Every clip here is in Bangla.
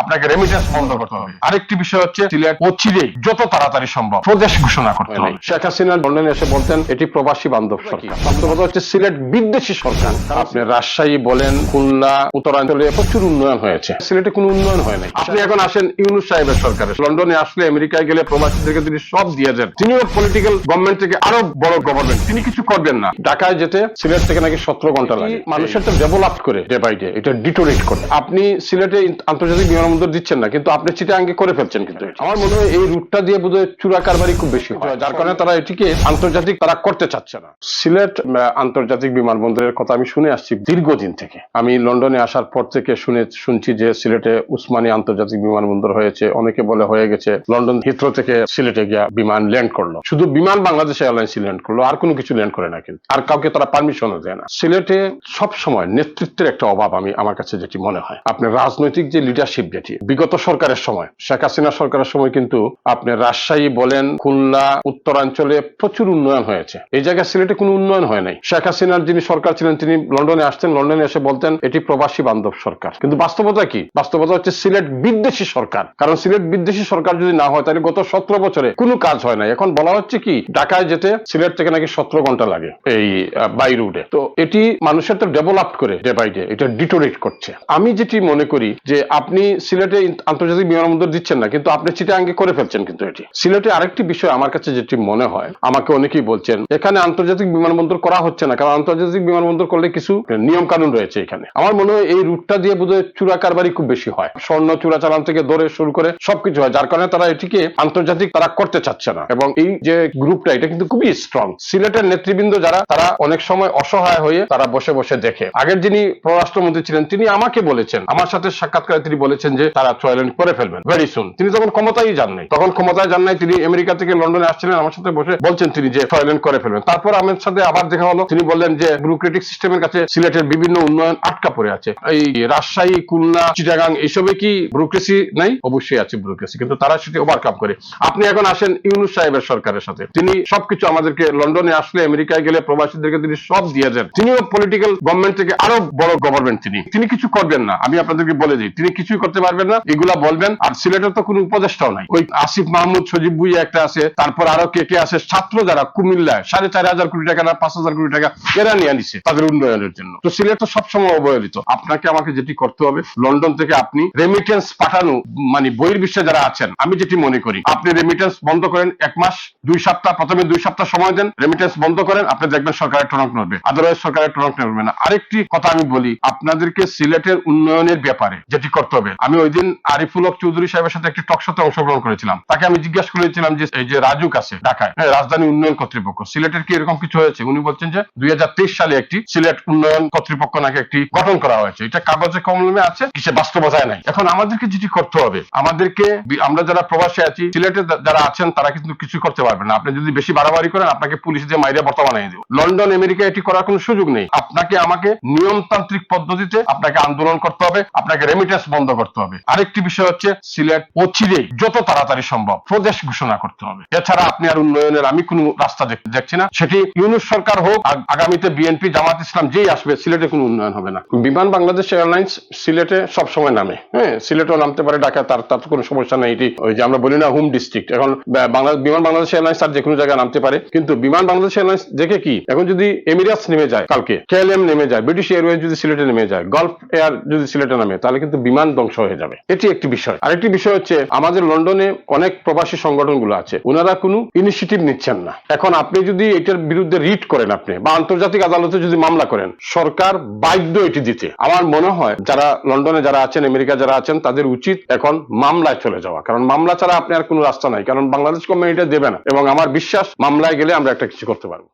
আপনাকে রেমিটেন্স বন্ধ করতে হবে। আরেকটি বিষয় হচ্ছে সিলেট অচিরেই যত তাড়াতাড়ি সম্ভব প্রদেশ ঘোষণা করতে হবে। শেখ হাসিনা লন্ডনে এসে বলতেন এটি প্রবাসী বান্ধব সরকার। বাস্তবতা হচ্ছে সিলেট বিদ্বেষী সরকার। আপনি রাজশাহী বলেন খুলনা উত্তরাঞ্চলে প্রচুর উন্নয়ন হয়েছে। সিলেটে কোনো উন্নয়ন হয় নাই। আপনি এখন আসেন ইউনুস সাহেবের সরকারে। লন্ডনে আসলে আমেরিকায় গেলে প্রবাসীদেরকে তিনি সব দিয়ে দিয়েছেন তিনিও পলিটিক্যাল গভর্নমেন্ট থেকে আরও বড় গভর্নমেন্ট তিনি কিছু করবেন না। ঢাকায় যেতে সিলেট থেকে নাকি সতেরো ঘণ্টা লাগে। মানুষের তো ডেভেলপ করে ডে বাই ডে এটা ডিটোরেট করে আপনি সিলেটে আন্তর্জাতিক বিমানবন্দর দিচ্ছেন না, কিন্তু আপনি চিটাঙ্গে করে ফেলছেন কিন্তু। আমার মনে হয় এই রুটটা দিয়ে বোধহয় চূড়া কারবারি খুব বেশি হয়। যার কারণে তারা এটিকে আন্তর্জাতিক তারা করতে চাচ্ছে না। সিলেট আন্তর্জাতিক বিমানবন্দরের কথা আমি শুনে আসছি দীর্ঘদিন থেকে। আমি লন্ডনে আসার পর থেকে শুনে, শুনছি যে সিলেটে উসমানী আন্তর্জাতিক বিমানবন্দর হয়েছে। অনেকে বলে হয়ে গেছে, লন্ডন হিথ্রো থেকে সিলেটে গিয়া বিমান ল্যান্ড করল। শুধু বিমান বাংলাদেশ এয়ারলাইন্স ল্যান্ড করল, আর কোনো কিছু ল্যান্ড করে না কিন্তু। আর কাউকে তারা পারমিশনও দেয় না। সিলেটে সব সময় নেতৃত্বের একটা অভাব আমি, আমার কাছে যেটি মনে হয়। আপনার রাজনৈতিক যে লিডারশিপ যেটি বিগত সরকারের সময়, শেখ হাসিনা সরকারের সময় কিন্তু আপনি রাজশাহী বলেন, খুলনা, উত্তরাঞ্চলে প্রচুর উন্নয়ন হয়েছে। এই জায়গায় সিলেটে কোনো উন্নয়ন হয় নাই। শেখ হাসিনার যিনি সরকার ছিলেন, তিনি লন্ডনে আসতেন, লন্ডনে এসে বলতেন, এটি প্রবাসী বান্ধব সরকার। কিন্তু বাস্তবতা কি? বাস্তবতা হচ্ছে সিলেট বিদ্বেষী সরকার। কারণ সিলেট বিদ্বেষী সরকার যদি না হয়, তাহলে গত সতেরো বছরে কোনো কাজ হয় না এখন বলা হচ্ছে কি, ঢাকায় যেতে সিলেট থেকে নাকি সতেরো ঘণ্টা লাগে এই বাই রুটে। তো এটি মানুষের তো ডেভেলপ করে ডে বাই ডে, এটা ডিটোরেট করছে। আমি যেটি মনে করি যে আপনি সিলেটে আন্তর্জাতিক বিমানবন্দর দিচ্ছেন না, কিন্তু আপনি চিটাঙ্গে করে ফেলছেন কিন্তু এটি। সিলেটে আরেকটি বিষয় আমার কাছে যেটি মনে হয়, আমাকে অনেকেই বলছেন, এখানে আন্তর্জাতিক বিমানবন্দর করা হচ্ছে না, কারণ আন্তর্জাতিক বিমানবন্দর করলে কিছু নিয়ম কানুন রয়েছে এখানে। আমার মনে হয় এই রুটটা দিয়ে বোধহয় চূড়া কারবারি খুব বেশি হয়। স্বর্ণ চূড়া চালান থেকে ধরে শুরু করে সবকিছু হয়, যার কারণে তারা এটিকে আন্তর্জাতিক তারা করতে চাচ্ছে না। এবং এই যে গ্রুপটা, এটা কিন্তু খুবই স্ট্রং সিলেটের নেতৃবৃন্দ যারা, তারা অনেক সময় অসহায় হয়ে তারা বসে বসে দেখে। আগের যিনি পররাষ্ট্রমন্ত্রী ছিলেন, তিনি আমাকে বলেছেন, আমার সাথে সাক্ষাৎকারে তিনি বলেছেন যে তারা ট্রয়েলেন্ড করে ফেলবেন ভেরি সুন তিনি তখন ক্ষমতায় যান নাই, তখন ক্ষমতায় যান নাই, তিনি আমেরিকা থেকে লন্ডনে আসছিলেন, আমার সাথে বসে বলছেন তিনি যে ট্রয়েলেন্ড করে ফেলবেন। তারপর আমার সাথে আবার দেখা হলো, তিনি বললেন যে ব্যুরোক্রেটিক সিস্টেমের কাছে সিলেটের বিভিন্ন উন্নয়ন আটকা পড়ে আছে। এই রাজশাহী, খুলনা, চিটাগাং এইসবে কি ব্যুরোক্রেসি নাই? অবশ্যই আছে ব্যুরোক্রেসি কিন্তু তারা সেটি ওভারকাম করে। আপনি এখন আসেন ইউনুস সাহেবের সরকারের সাথে। তিনি সবকিছু আমাদেরকে লন্ডনে আসলে আমেরিকায় গেলে প্রবাসীদেরকে তিনি সব দিয়েছেন তিনিও পলিটিক্যাল গভর্নমেন্ট থেকে আরও বড় গভর্নমেন্ট তিনি। তিনি কিছু করবেন না, আমি আপনাদেরকে বলে দিই। তিনি কিছুই করতে পারবেন না, এগুলা বলবেন। আর সিলেটের তো কোনো উপদেষ্টাও নাই। ওই আসিফ মাহমুদ, সজিব বুই একটা আছে, তারপর আরও কে কে আছে, ছাত্র যারা, কুমিল্লায়, সাড়ে চার হাজার কোটি টাকা না পাঁচ হাজার কোটি টাকা এরা নিয়ে নিছে তাদের উন্নয়নের জন্য। তো সিলেট তো সবসময় অবহেলিত। আপনাকে, আমাকে যেটি করতে হবে, লন্ডন থেকে আপনি রেমিটেন্স পাঠানো মানে বহির্বিশ্বে যারা আছেন, আমি যেটি মনে করি, আপনি রেমিটেন্স বন্ধ করেন এক মাস, দুই সপ্তাহ, প্রথমে দুই সপ্তাহ সময় দেন রেমিটেন্স বন্ধ করেন, আপনি দেখবেন সরকারের টনক নড়বে। আদারওয়াইজ সরকারের টনক নড়বে না। আরেকটি কথা আমি বলি, আপনাদেরকে সিলেটের উন্নয়নের ব্যাপারে যেটি করতে হবে আমি ওই দিন আরিফুল হক চৌধুরী সাহেবের সাথে একটি টকশোতে অংশগ্রহণ করেছিলাম। তাকে আমি জিজ্ঞাসা করেছিলাম যে এই যে রাজুক আছে ঢাকায় হ্যাঁ, রাজধানী উন্নয়ন কর্তৃপক্ষ সিলেটের কি এরকম কিছু হয়েছে? উনি বলছেন যে দুই হাজার তেইশ সালে একটি সিলেট উন্নয়ন কর্তৃপক্ষ নাকি একটি গঠন করা হয়েছে। এটা কাগজে কলমে আছে কিসে বাস্তবতায় নাই। এখন আমাদেরকে যেটি করতে হবে আমাদেরকে আমরা যারা প্রবাসী আছি সিলেটে যারা আছেন তারা কিন্তু কিছু করতে পারবেন না। আপনি যদি বেশি বাড়াবাড়ি করেন আপনাকে পুলিশ দিয়ে মাইরে বর্তমানে দেব। লন্ডন আমেরিকা এটি করার কোনো সুযোগ নেই। আপনাকে আমাকে নিয়মতান্ত্রিক পদ্ধতিতে আপনাকে আন্দোলন করতে হবে আপনাকে রেমিটেন্স বন্ধ করতে হবে আরেকটি বিষয় হচ্ছে সিলেট অচিরেই যত তাড়াতাড়ি সম্ভব প্রদেশ ঘোষণা করতে হবে। এছাড়া আপনি আর উন্নয়নের আমি কোনো রাস্তা দেখছি না। সেটি ইউনুস সরকার হোক আগামীতে বিএনপি, জামাত ইসলাম যেই আসবে, সিলেটে কোনো উন্নয়ন হবে না। বিমান বাংলাদেশ এয়ারলাইন্স সিলেটে সব সময় নামে। হ্যাঁ সিলেটও নামতে পারে ঢাকা তার তার কোনো সমস্যা নেই। এটি ওই যে আমরা বলি না হোম ডিস্ট্রিক্ট এখন, বা- বাংলা বিমান বাংলাদেশ এয়ারলাইন্স তার যে কোনো জায়গায় নামতে পারে। কিন্তু বিমান বাংলাদেশ এয়ারলাইন্স দেখে কি? এখন যদি এমিরাটস নেমে যায় কালকে কেএলএম নেমে যায়, ব্রিটিশ এয়ারওয়েজ যদি সিলেটে নেমে যায় গলফ এয়ার যদি সিলেটে নামে, তাহলে কিন্তু বিমান ধ্বংস হয়ে যাবে। এটি একটি বিষয়। আরেকটি বিষয় হচ্ছে আমাদের লন্ডনে অনেক প্রবাসী সংগঠনগুলো আছে। ওনারা কোনো ইনিশিয়েটিভ নিচ্ছেন না। এখন আপনি যদি এটার বিরুদ্ধে রিট করেন আপনি বা আন্তর্জাতিক আদালতে যদি মামলা করেন সরকার বাধ্য এটি দিতে। আমার মনে হয় যারা লন্ডনে যারা আছেন আমেরিকা যারা আছেন তাদের উচিত এখন মামলায় চলে যাওয়া। কারণ মামলা ছাড়া আপনি আর কোনো রাস্তা নাই। কারণ বাংলাদেশ এটা দেবে না। এবং আমার বিশ্বাস মামলায় গেলে আমরা একটা কিছু করতে পারব।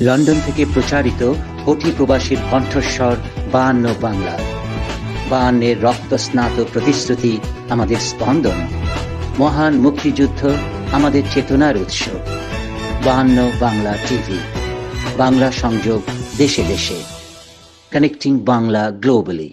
লন্ডন থেকে প্রচারিত কোটি প্রবাসীর কণ্ঠস্বর বায়ান্ন বাংলা। বায়ান্নের রক্তস্নাত প্রতিশ্রুতি আমাদের স্পন্দন। মহান মুক্তিযুদ্ধ আমাদের চেতনার উৎস। বাহান্ন বাংলা টিভি। বাংলা সংযোগ দেশে দেশে। Connecting Bangla globally